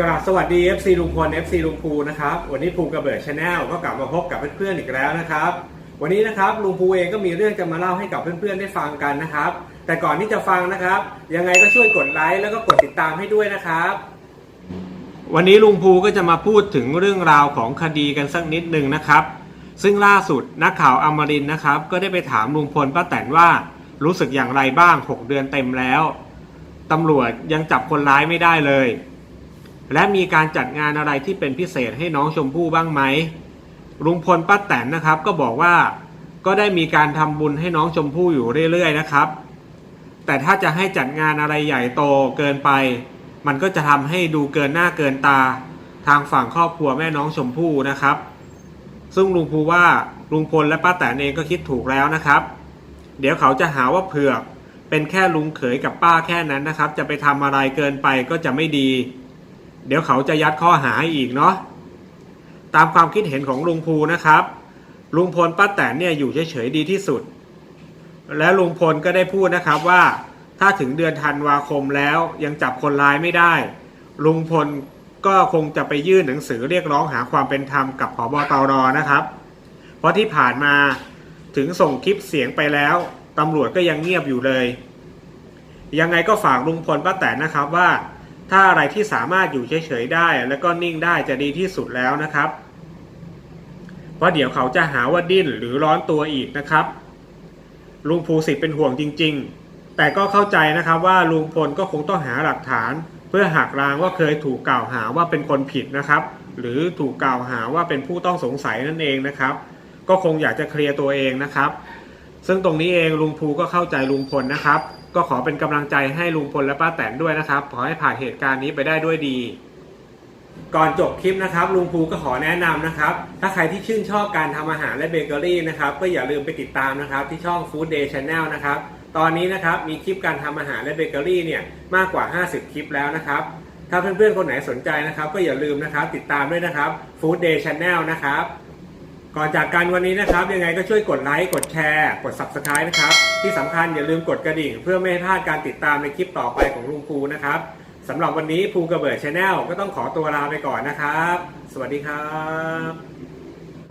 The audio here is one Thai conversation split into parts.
กราบสวัสดี FC ลุงพล FC ลุงภูนะครับ วันนี้ภูกระเบิดชาแนลก็กลับมาพบกับเพื่อนๆอีกแล้วนะครับ วันนี้นะครับลุงภูเองก็มีเรื่องจะมาเล่าให้กับเพื่อนๆได้ฟังกันนะครับ แต่ก่อนที่จะฟังนะครับ ยังไงก็ช่วยกดไลค์แล้วก็กดติดตามให้ด้วยนะครับ วันนี้ลุงภูก็จะมาพูดถึงเรื่องราวของคดีกันสักนิดหนึ่งนะครับ ซึ่งล่าสุดนักข่าวอมรินนะครับ ก็ได้ไปถามลุงพลป้าแตนว่ารู้สึกอย่างไรบ้าง 6 เดือนเต็มแล้วตำรวจยังจับคนร้ายไม่ได้เลย และมีการจัดงานอะไรที่เป็นพิเศษให้น้องชมพู่บ้างไหมลุงพลป้าแตนนะครับก็บอกว่าก็ได้มีการทำบุญให้น้องชมพู่อยู่เรื่อยๆนะครับ แต่ถ้าจะให้จัดงานอะไรใหญ่โตเกินไป มันก็จะทำให้ดูเกินหน้าเกินตา ทางฝั่งครอบครัวแม่น้องชมพู่นะครับ ซึ่งลุงพูว่าลุงพลและป้าแตนเองก็คิดถูกแล้วนะครับ เดี๋ยวเขาจะหาว่าเผือก เป็นแค่ลุงเขยกับป้าแค่นั้นนะครับ จะไปทำอะไรเกินไปก็จะไม่ดี เดี๋ยวเขาจะยัดข้อหาให้อีกเนาะตามความคิดเห็นของลุงภูนะครับ ลุงพลป้าแตนเนี่ยอยู่เฉยๆดีที่สุด และลุงพลก็ได้พูดนะครับว่าถ้าถึงเดือนธันวาคมแล้วยังจับคนร้ายไม่ได้ ลุงพลก็คงจะไปยื่นหนังสือเรียกร้องหาความเป็นธรรมกับผบตรนะครับ เพราะที่ผ่านมาถึงส่งคลิปเสียงไปแล้วตำรวจก็ยังเงียบอยู่เลย ยังไงก็ฝากลุงพลป้าแตนนะครับว่า ถ้าอะไรที่สามารถอยู่เฉยๆได้ แล้วก็นิ่งได้จะดีที่สุดแล้วนะครับ เพราะเดี๋ยวเขาจะหาว่าดิ้นหรือร้อนตัวอีกนะครับ ลุงภูสิทธิ์เป็นห่วงจริง ๆ แต่ก็เข้าใจนะครับว่าลุงพลก็คงต้องหาหลักฐาน เพื่อหักล้างว่าเคยถูกกล่าวหาว่าเป็นคนผิดนะครับ หรือถูกกล่าวหาว่าเป็นผู้ต้องสงสัยนั่นเองนะครับ ก็คงอยากจะเคลียร์ตัวเองนะครับ ซึ่งตรงนี้เองลุงภูก็เข้าใจลุงพลนะครับ ก็ขอเป็นกำลังใจให้ลุงพลและป้าแตนด้วยนะครับ ขอให้ผ่านเหตุการณ์นี้ไปได้ด้วยดี ก่อนจบคลิปนะครับลุงภูก็ขอแนะนำนะครับ ถ้าใครที่ชื่นชอบการทำอาหารและเบเกอรี่นะครับก็อย่าลืมไปติดตามนะครับที่ช่อง Food Day Channel นะครับตอนนี้นะครับมีคลิปการทำอาหารและเบเกอรี่เนี่ยมากกว่า 50 คลิปแล้วนะครับ ถ้าเพื่อนๆคนไหนสนใจนะครับ ก็อย่าลืมนะครับติดตามด้วยนะครับ Food Day Channel นะครับ ก่อนจากกันวันนี้นะครับ ยังไงก็ช่วยกดไลค์กดแชร์กด Subscribe นะครับ ที่สำคัญอย่าลืมกดกระดิ่ง เพื่อไม่ให้พลาดการติดตามในคลิปต่อไปของลุงภูนะครับสำหรับวันนี้ภูกระเบิดชาแนลก็ต้องขอตัวลาไปก่อนนะครับ สวัสดีครับ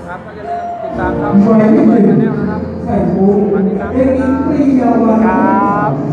ครับก็อย่าลืมติดตามช่องเปิดชาแนลนะครับใส่หมูมาติดตามเอ็กซ์เปรี้ยวครับ